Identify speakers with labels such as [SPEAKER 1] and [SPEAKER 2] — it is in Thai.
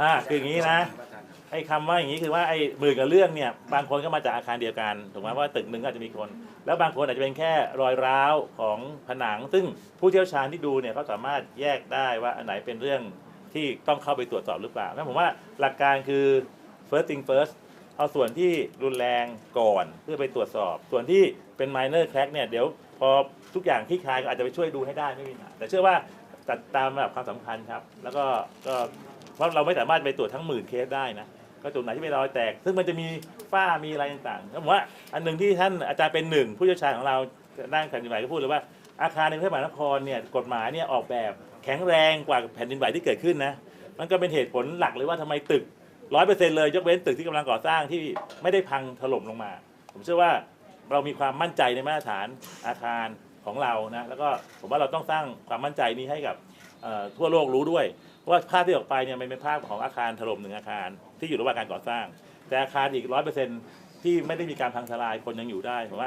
[SPEAKER 1] อ่าคืออย่างนี้นะไอ้คำว่าอย่างนี้คือว่าไอ้หมื่นกับเรื่องเนี่ยบางคนก็มาจากอาคารเดียวกันถูกไหมว่าตึกหนึ่งก็อาจจะมีคน แล้วบางคนอาจจะเป็นแค่รอยร้าวของผนัง ซึ่งผู้เชี่ยวชาญที่ดูเนี่ยเขาสามารถแยกได้ว่าอันไหนเป็นเรื่องที่ต้องเข้าไปตรวจสอบหรือเปล่างั้นผมว่าหลักการคือ first thing first เอาส่วนที่รุนแรงก่อนเพื่อไปตรวจสอบ ส่วนที่เป็น minor crack เนี่ยเดี๋ยวพอทุกอย่างคลี่คลายก็อาจจะไปช่วยดูให้ได้ไม่มีปัญหาแต่เชื่อว่า จัดตามระดับความสำคัญครับ แล้วก็ก็เพราะเราไม่สามารถไปตรวจทั้งหมื่นเคสได้นะก็จุดไหนที่เป็นรอยแตก ซึ่งมันจะมีฝ้ามีอะไรต่างๆผมว่าอันหนึ่งที่ท่านอาจารย์เป็นหนึ่งผู้เชี่ยวชาญของเราด้านแผ่นดินไหวก็พูดเลยว่าอาคารในกรุงเทพมหานครเนี่ยกฎหมายเนี่ยออกแบบแข็งแรงกว่าแผ่นดินไหวที่เกิดขึ้นนะมันก็เป็นเหตุผลหลักเลยว่าทำไมตึกร้อยเปอร์เซ็นต์เลยยกเว้นตึกที่กำลังก่อสร้างที่ไม่ได้พังถล่มลงมา ผมเชื่อว่าเรามีความมั่นใจในมาตรฐานอาคาร ของเรานะแล้วก็ผมว่าเราต้องสร้างความมั่นใจนี้ให้กับทั่วโลกรู้ด้วยเพราะว่าภาพที่ออกไปเนี่ยมันเป็นภาพของอาคารถล่มหนึ่งอาคาร ที่อยู่ระหว่างการก่อสร้าง แต่อาคารอีกร้อยเปอร์เซ็นต์ที่ไม่ได้มีการพังทลายคนยังอยู่ได้ผมว่า